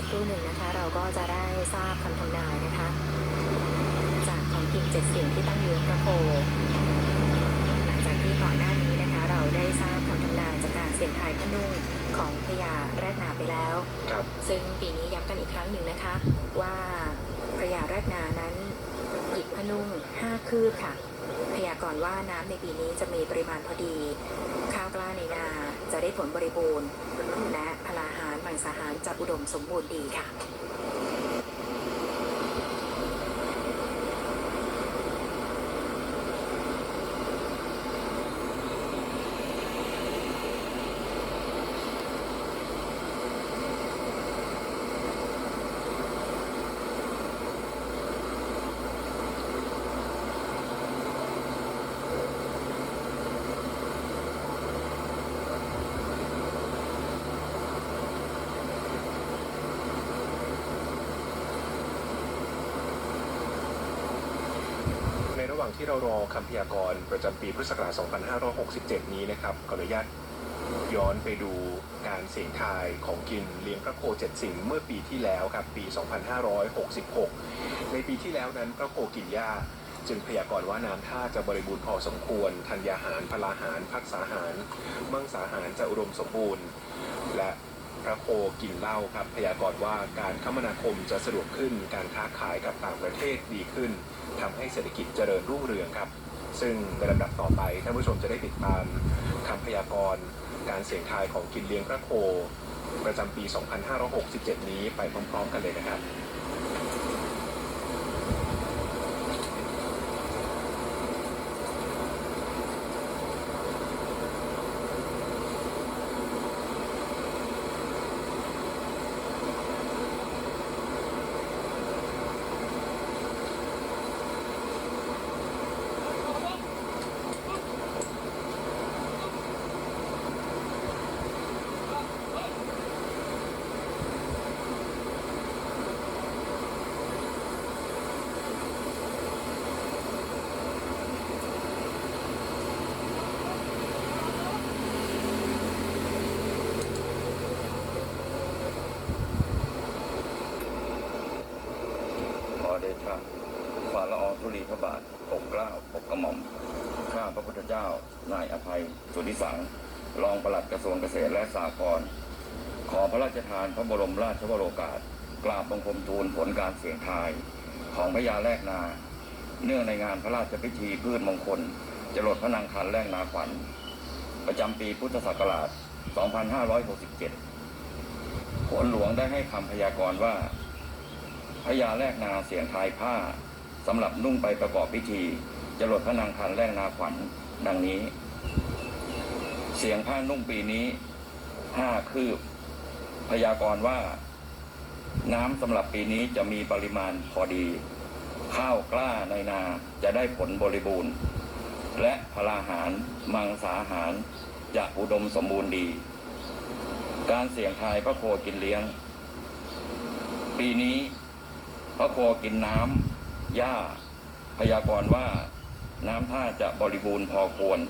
สักครู่หนึ่งนะคะ เราก็จะได้ทราบคำทำนายนะคะ จากของกินเจ็ดสิ่งที่ตั้งอยู่พระโพหลังจากที่ก่อนหน้านี้นะคะ เราได้ทราบคำทำนายจากการเสี่ยงทายพนุ่งของพญาแรดนาไปแล้ว ครับ ซึ่งปีนี้ย้ำกันอีกครั้งหนึ่งนะคะ ว่าพระยาแรกนานั้นหยิบพนุ่ง5คืบค่ะ พยากรณ์ว่าน้ำในปีนี้จะมีปริมาณพอดี ข้าวกล้าในนา จะได้ผลบริบูรณ์และพลาหารมังสาหารจะอุดมสมบูรณ์ดีค่ะ ระหว่างที่เรารอคำพยากรณ์ประจำปีพุทธศักราช 2567 นี้นะครับขออนุญาตย้อนไปดูการเสี่ยงทายของกินเลี้ยงพระโคเจ็ดสิ่งเมื่อปีที่แล้วครับปี 2566 ในปีที่แล้วนั้นพระโคกินหญ้าจึงพยากรณ์ว่าน้ำท่าจะบริบูรณ์พอสมควร ธัญญาหารพลาหาร พักษาหาร มังสาหารจะอุดมสมบูรณ์ และ พระโคกินเหล้าครับพยากรณ์ว่าการคมนาคมจะสะดวกขึ้น การค้าขายกับต่างประเทศดีขึ้นทำให้เศรษฐกิจเจริญรุ่งเรืองครับ ซึ่งในลำดับต่อไปท่านผู้ชมจะได้ติดตามคำพยากรณ์การเสี่ยงทายของกินเลี้ยงพระโค ประจำปี 2567 นี้ไปพร้อมๆกันเลยนะครับ ดชะฝ่าละอองธุลีพระบาทปกเกล้าปกกระหม่อม ข้าพระพุทธเจ้า นายอภัย สุริสัง รองปลัดกระทรวงเกษตรและสหกรณ์ขอพระราชทานพระบรมราชวโรกาส กราบบังคมทูลผลการเสี่ยงทายของพญาแรกนา เนื่องในงานพระราชพิธีพืชมงคล จรดพระนางคันแรกนาขวัญ ประจำปีพุทธศักราช 2567 ผลหลวงได้ให้คำพยากรณ์ว่า พญาแรกนาเสียงทายผ้าสำหรับนุ่งไปประกอบพิธีจรดพระนางคันแรกนาขวัญดังนี้ เสียงผ้านุ่งปีนี้ห้าคืบ พยากรณ์ว่า น้ำสำหรับปีนี้จะมีปริมาณพอดี ข้าวกล้าในนาจะได้ผลบริบูรณ์ และพลาหารมังสาหารจะอุดมสมบูรณ์ดี การเสี่ยงทายพระโคกินเลี้ยง ปีนี้ พระโคกินน้ำหญ้าพยากรณ์ว่าน้ำท่าจะบริบูรณ์พอควร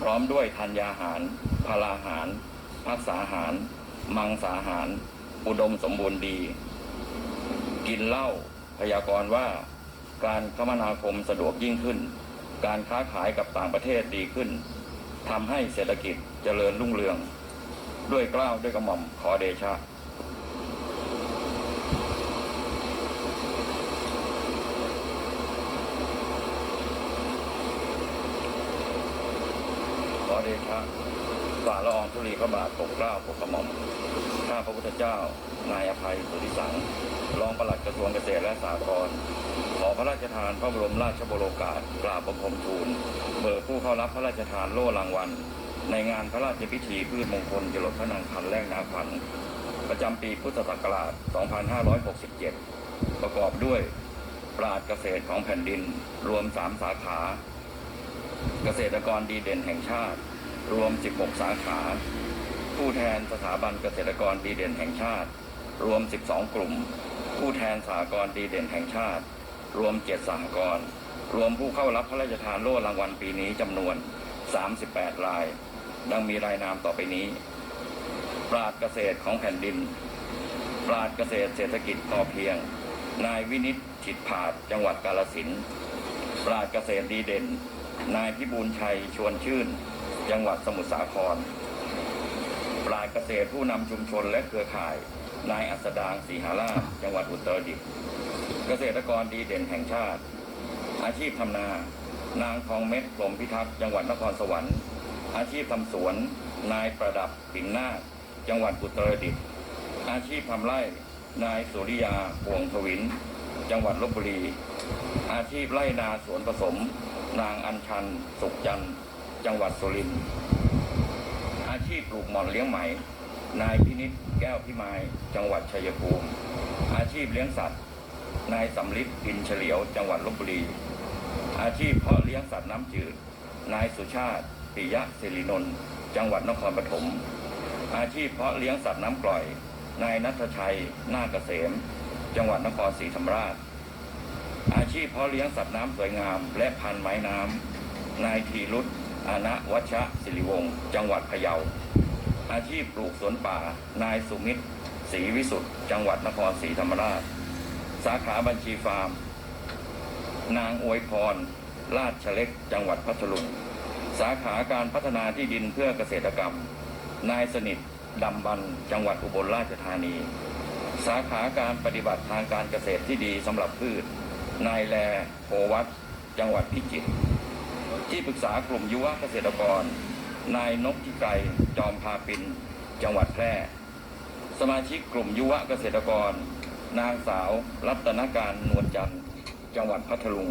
พร้อมด้วยธัญญาหารพลาหารพักษาหาร มังสาหาร อุดมสมบูรณ์ดี กินเหล้าพยากรณ์ว่าการคมนาคมสะดวกยิ่งขึ้น การค้าขายกับต่างประเทศดีขึ้นทำให้เศรษฐกิจเจริญรุ่งเรือง ด้วยกล้าวด้วยกระหม่อมขอเดชะ เดชะฝ่าละอองธุลีพระบาทปกเกล้าปกกระหม่อมข้าพระพุทธเจ้า นายอภัยสุริสังรองปลัดกระทรวงเกษตรและสหกรณ์ขอพระราชทานพระบรมราชบโรกาสกราบบังคมทูลเบิกผู้เข้ารับพระราชทานโล่รางวัล ในงานพระราชพิธีพืชมงคลจรดพระนางคันแรกนาขวัญประจำปีพุทธศักราช 2567 ประกอบด้วย ปราดเกษตรของแผ่นดินรวม 3 สาขา เกษตรกรดีเด่นแห่งชาติ รวม 16 สาขา ผู้แทนสถาบันเกษตรกรดีเด่นแห่งชาติ รวม 12 กลุ่ม ผู้แทนสหกรณ์ดีเด่นแห่งชาติ รวม 7 สหกรณ์รวมผู้เข้ารับพระราชทานโล่รางวัลปีนี้จำนวน 38 ราย ดังมีรายนามต่อไปนี้ ปราดเกษตรของแผ่นดิน ปราดเกษตรเศรษฐกิจพอเพียง นายวินิตฉิดผาดจังหวัดกาลสินปราดเกษตรดีเด่น นายพิบูลชัยชวนชื่น จังหวัดสมุทรสาครปราดเกษตรผู้นำชุมชนและเครือข่าย นายอัสดางสีหาราชจังหวัดอุตรดิตถ์เกษตรกรดีเด่นแห่งชาติ อาชีพทำนา นางทองเม็ดกรมพิทักษ์จังหวัดนครสวรรค์ อาชีพทำสวน นายประดับปิ่นนาคจังหวัดอุตรดิตถ์อาชีพทำไร่ นายสุริยาพวงทวิน จังหวัดลบบุรี อาชีพไร่นาสวนผสม นางอัญชัน สุขจันทร์ จังหวัดสุรินทร์อาชีพปลูกหม่อนเลี้ยงไหม นายพินิษแก้วพิมาย จังหวัดชัยภูมิ อาชีพเลี้ยงสัตว์ นายสำลิดพินเฉลียว จังหวัดลบบุรี อาชีพเพาะเลี้ยงสัตว์น้ำจืด นายสุชาติปิยะศิรินนท์ จังหวัดนครปฐม อาชีพเพาะเลี้ยงสัตว์น้ำกร่อย นายนัทชัย นาคเกษม จังหวัดนครศรีธรรมราช อาชีพเพาะเลี้ยงสัตว์น้ำสวยงาม และพันไม้น้ำนายทีรุต อานะวัชะศิริวงศ์จังหวัดพะเยา อาชีพปลูกสวนป่า นายสุมิตรศรีวิสุทธ์จังหวัดนครศรีธรรมราช สาขาบัญชีฟาร์ม นางอวยพรลาดชเล็ก จังหวัดพัทลุง สาขาการพัฒนาที่ดินเพื่อเกษตรกรรม นายสนิทดำบัน จังหวัดอุบลราชธานี สาขาการปฏิบัติทางการเกษตรที่ดีสำหรับพืช นายแลโพวัตจังหวัดพิจิตร ที่ปรึกษากลุ่มยุวเกษตรกร นายนพทิไกรจอมพาปินจังหวัดแพร่ สมาชิกกลุ่มยุวเกษตรกร นางสาวรัตนการนวลจันทร์จังหวัดพัทลุง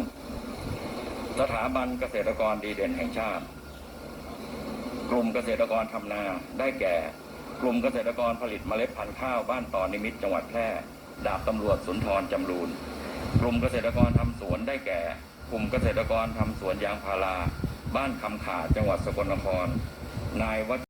สถาบันเกษตรกรดีเด่นแห่งชาติ กลุ่มเกษตรกรทำนาได้แก่ กลุ่มเกษตรกรผลิตเมล็ดพันธุ์ข้าวบ้านต่อนิมิตรจังหวัดแพร่ ดาบตำรวจสุนทรจำรูนกลุ่มเกษตรกรทำสวนได้แก่ กลุ่มเกษตรกรทำสวนยางพาราบ้านคำขาจังหวัดสกลนครนายวัช